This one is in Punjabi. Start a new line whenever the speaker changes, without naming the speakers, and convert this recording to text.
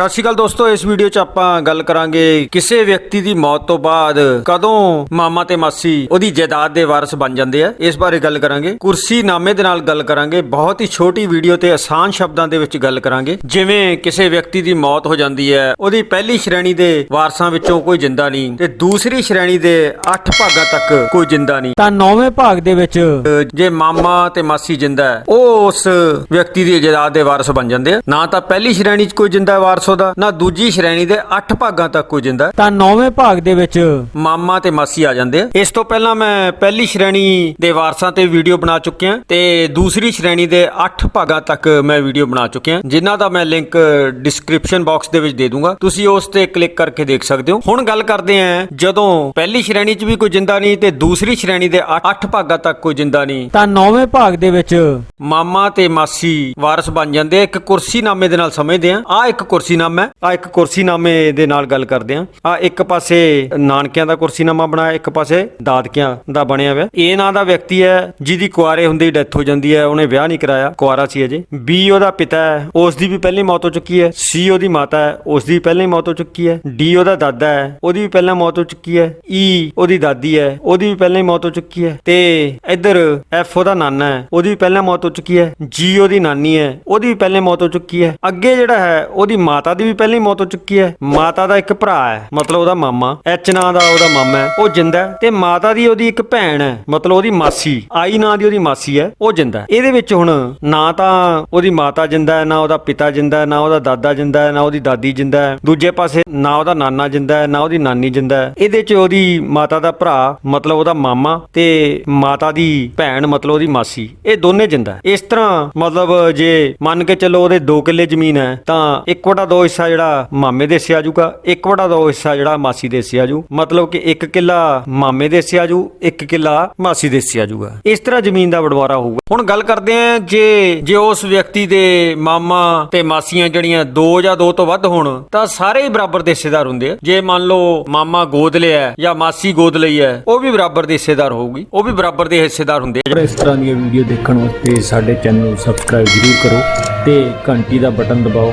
ਸਤਿ ਸ਼੍ਰੀ ਅਕਾਲ ਦੋਸਤੋ ਇਸ ਵੀਡੀਓ 'ਚ ਆਪਾਂ ਗੱਲ ਕਰਾਂਗੇ ਕਿਸੇ ਵਿਅਕਤੀ ਦੀ ਮੌਤ ਤੋਂ ਬਾਅਦ ਕਦੋਂ ਮਾਮਾ ਤੇ ਮਾਸੀ ਉਹਦੀ ਜਾਇਦਾਦ ਦੇ ਵਾਰਸ ਬਣ ਜਾਂਦੇ ਆ। ਇਸ ਬਾਰੇ ਗੱਲ ਕਰਾਂਗੇ। ਕੁਰਸੀ ਨਾਮੇ ਦੇ ਨਾਲ ਗੱਲ ਕਰਾਂਗੇ। ਬਹੁਤ ਹੀ ਛੋਟੀ ਵੀਡੀਓ ਤੇ ਆਸਾਨ ਸ਼ਬਦਾਂ ਦੇ ਵਿੱਚ ਗੱਲ ਕਰਾਂਗੇ। ਜਿਵੇਂ ਕਿਸੇ ਵਿਅਕਤੀ ਦੀ ਮੌਤ ਹੋ ਜਾਂਦੀ ਹੈ ਉਹਦੀ ਪਹਿਲੀ ਸ਼੍ਰੇਣੀ ਦੇ ਵਾਰਸਾਂ ਵਿੱਚੋਂ ਕੋਈ ਜਿੰਦਾ ਨਹੀਂ ਤੇ ਦੂਸਰੀ ਸ਼੍ਰੇਣੀ ਦੇ 8 ਭਾਗਾਂ ਤੱਕ ਕੋਈ ਜਿੰਦਾ ਨਹੀਂ।
ਤਾਂ 9ਵੇਂ ਭਾਗ ਦੇ ਵਿੱਚ
ਜੇ ਮਾਮਾ ਤੇ ਮਾਸੀ ਜਿੰਦਾ ਹੈ ਉਹ ਉਸ ਵਿਅਕਤੀ ਦੀ ਜਾਇਦਾਦ ਦੇ ਵਾਰਸ ਬਣ ਜਾਂਦੇ ਆ। ਨਾ ਤਾਂ ਪਹਿਲੀ ਸ਼੍ਰੇਣੀ 'ਚ ਕੋਈ ਜਿੰਦਾ ਵਾਰਸ 500 ਦਾ ਨਾ ਦੂਜੀ ਸ਼੍ਰੇਣੀ ਦੇ 8 ਭਾਗਾਂ ਤੱਕ ਕੋਈ ਜਿੰਦਾ।
ਤਾਂ ਨੌਵੇਂ ਭਾਗ ਦੇ ਵਿੱਚ
ਮਾਮਾ ਤੇ ਮਾਸੀ ਆ ਜਾਂਦੇ ਆ। ਇਸ ਤੋਂ ਪਹਿਲਾਂ ਮੈਂ ਪਹਿਲੀ ਸ਼੍ਰੇਣੀ ਦੇ ਵਾਰਸਾਂ ਤੇ ਵੀਡੀਓ ਬਣਾ ਚੁੱਕਿਆ ਤੇ ਦੂਸਰੀ ਸ਼੍ਰੇਣੀ ਦੇ 8 ਭਾਗਾਂ ਤੱਕ ਮੈਂ ਵੀਡੀਓ ਬਣਾ ਚੁੱਕਿਆ ਜਿਨ੍ਹਾਂ ਦਾ ਮੈਂ ਲਿੰਕ ਡਿਸਕ੍ਰਿਪਸ਼ਨ ਬਾਕਸ ਦੇ ਵਿੱਚ ਦੇ ਦੂੰਗਾ। ਤੁਸੀਂ ਉਸ ਤੇ ਕਲਿੱਕ ਕਰਕੇ ਦੇਖ ਸਕਦੇ ਹੋ। ਹੁਣ ਗੱਲ ਕਰਦੇ ਆਂ ਜਦੋਂ ਪਹਿਲੀ ਸ਼੍ਰੇਣੀ 'ਚ ਵੀ ਕੋਈ ਜਿੰਦਾ ਨਹੀਂ ਤੇ ਦੂਸਰੀ ਸ਼੍ਰੇਣੀ ਦੇ 8 ਭਾਗਾਂ ਤੱਕ ਕੋਈ ਜਿੰਦਾ ਨਹੀਂ।
ਤਾਂ ਨੌਵੇਂ ਭਾਗ ਦੇ ਵਿੱਚ
ਮਾਮਾ ਤੇ ਮਾਸੀ ਵਾਰਸ ਬਣ ਜਾਂਦੇ ਇੱਕ ਕੁਰਸੀ ਨਾਮੇ ਦੇ ਨਾਲ ਸਮਝਦੇ ਆ। ਆ ਇੱਕ ਕੁਰਸੀ ਨਾਮਾ ਹੈ। ਆ ਇੱਕ ਕੁਰਸੀਨਾਮੇ ਦੇ ਨਾਲ ਗੱਲ ਕਰਦੇ ਆ ਆ ਇੱਕ ਪਾਸੇ ਨਾਨਕਿਆਂ ਦਾ ਕੁਰਸੀ ਬਣਾਇਆ ਇੱਕ ਪਾਸੇ ਦਾਦਕਿਆਂ ਦਾ ਬਣਿਆ ਹੋਇਆ। ਇਹ ਨਾਂ ਦਾ ਵਿਅਕਤੀ ਹੈ ਜਿਹਦੀ ਕੁਆਰੇ ਹੁੰਦੇ ਹੀ ਡੈਥ ਹੋ ਜਾਂਦੀ ਹੈ, ਉਹਨੇ ਵਿਆਹ ਨਹੀਂ ਕਰਾਇਆ, ਕੁਆਰਾ ਸੀ ਅਜੇ। ਬੀ ਉਹਦਾ ਪਿਤਾ ਹੈ ਉਸ ਦੀ ਵੀ ਪਹਿਲੀ ਮੌਤ ਹੋ ਚੁੱਕੀ ਹੈ। ਸੀ ਉਹਦੀ ਮਾਤਾ ਹੈ ਉਸ ਦੀ ਪਹਿਲਾਂ ਹੀ ਮੌਤ ਹੋ ਚੁੱਕੀ ਹੈ। ਡੀ ਉਹਦਾ ਦਾਦਾ ਹੈ, ਉਹਦੀ ਵੀ ਪਹਿਲਾਂ ਮੌਤ ਹੋ ਚੁੱਕੀ ਹੈ। ਈ ਉਹਦੀ ਦਾਦੀ ਹੈ, ਉਹਦੀ ਵੀ ਪਹਿਲਾਂ ਹੀ ਮੌਤ ਹੋ ਚੁੱਕੀ ਹੈ। ਤੇ ਇੱਧਰ ਐਫ ਉਹਦਾ ਨਾਨਾ ਹੈ, ਉਹਦੀ ਵੀ ਪਹਿਲਾਂ ਮੌਤ ਹੋ ਚੁੱਕੀ ਹੈ। ਜੀ ਉਹਦੀ ਨਾਨੀ ਹੈ, ਉਹਦੀ ਵੀ ਪਹਿਲਾਂ ਮੌਤ ਹੋ ਚੁੱਕੀ ਹੈ। ਅੱਗੇ ਜਿਹੜਾ ਹੈ, ਉਹਦੀ ਮਾਤਾ ਦੀ ਵੀ ਪਹਿਲੀ ਮੌਤ ਹੋ ਚੁੱਕੀ ਹੈ। ਮਾਤਾ ਦਾ ਇੱਕ ਭਰਾ ਹੈ, ਮਤਲਬ ਉਹਦਾ ਮਾਮਾ। ਐਚ ਨਾਂ ਦਾ ਉਹਦਾ ਮਾਮਾ ਹੈ, ਉਹ ਜਿੰਦਾ ਤੇ ਮਾਤਾ ਦੀ ਉਹਦੀ ਇੱਕ ਭੈਣ ਹੈ, ਮਤਲਬ ਉਹਦੀ ਮਾਸੀ। ਆਈ ਨਾਂ ਦੀ ਉਹਦੀ ਮਾਸੀ ਹੈ, ਉਹ ਜਿੰਦਾ ਇਹਦੇ ਵਿੱਚ ਹੁਣ ਨਾ ਤਾਂ ਉਹਦੀ ਮਾਤਾ ਜਿੰਦਾ ਹੈ, ਨਾ ਉਹਦਾ ਪਿਤਾ ਜਿੰਦਾ ਹੈ, ਨਾ ਉਹਦਾ ਦਾਦਾ ਜਿੰਦਾ ਹੈ, ਨਾ ਉਹਦੀ ਦਾਦੀ ਜਿੰਦਾ ਹੈ। ਦੂਜੇ ਪਾਸੇ ਨਾ ਉਹਦਾ ਨਾਨਾ ਜਿੰਦਾ ਹੈ, ਨਾ ਉਹਦੀ ਨਾਨੀ ਜਿੰਦਾ ਹੈ। ਇਹਦੇ 'ਚ ਉਹਦੀ ਮਾਤਾ ਦਾ ਭਰਾ, ਮਤਲਬ ਉਹਦਾ ਮਾਮਾ ਤੇ ਮਾਤਾ ਦੀ ਭੈਣ, ਮਤਲਬ ਉਹਦੀ ਮਾਸੀ, ਇਹ ਦੋਨੇ ਜਿੰਦਾ ਇਸ ਤਰ੍ਹਾਂ ਮਤਲਬ ਜੇ ਮੰਨ ਕੇ ਚੱਲੋ ਉਹਦੇ 2 ਕਿੱਲੇ ਜ਼ਮੀਨ ਹੈ, ਤਾਂ 1/2 ਹਿੱਸਾ ਜਿਹੜਾ ਮਾਮੇ ਦੇ ਹਿੱਸੇ ਆ ਜਾਊਗਾ 1/2 ਹਿੱਸਾ ਜਿਹੜਾ ਮਾਸੀ ਦੇ ਹਿੱਸੇ ਆ ਜਾਊ। ਮਤਲਬ ਕਿ 1 ਕਿੱਲਾ ਮਾਮੇ ਦੇ ਹਿੱਸੇ ਆ ਜਾਊ 1 ਕਿੱਲਾ ਮਾਸੀ ਦੇ ਹਿੱਸੇ ਆ ਜਾਊਗਾ। ਇਸ ਤਰ੍ਹਾਂ ਜ਼ਮੀਨ ਦਾ ਬਟਵਾਰਾ ਹੋਊਗਾ। ਹੁਣ ਗੱਲ ਕਰਦੇ ਆਂ ਜੇ ਜੇ ਉਸ ਵਿਅਕਤੀ ਦੇ ਮਾਮਾ ਤੇ ਮਾਸੀਆਂ ਜਿਹੜੀਆਂ ਦੋ ਜਾਂ ਦੋ ਤੋਂ ਵੱਧ ਹੋਣ, ਤਾਂ ਸਾਰੇ ਹੀ ਬਰਾਬਰ ਦੇ ਹਿੱਸੇਦਾਰ ਹੁੰਦੇ ਆ। ਜੇ ਮੰਨ ਲਓ ਮਾਮਾ ਗੋਦ ਲਿਆ ਜਾਂ ਮਾਸੀ ਗੋਦ ਲਈ ਹੈ, ਉਹ ਵੀ ਬਰਾਬਰ ਦੇ ਹਿੱਸੇਦਾਰ ਹੋਊਗੀ। ਉਹ ਵੀ ਬਰਾਬਰ ਦੇ ਹਿੱਸੇਦਾਰ ਹੁੰਦੇ ਆ।
ਇਸ ਤਰ੍ਹਾਂ ਦੀਆਂ ਵੀਡੀਓ ਦੇਖਣ ਵਾਸਤੇ ਸਾਡੇ ਚੈਨਲ ਨੂੰ ਸਬਸਕ੍ਰਾਈਬ ਜ਼ਰੂਰ ਕਰੋ ਤੇ ਘੰਟੀ ਦਾ ਬਟਨ ਦਬਾਓ।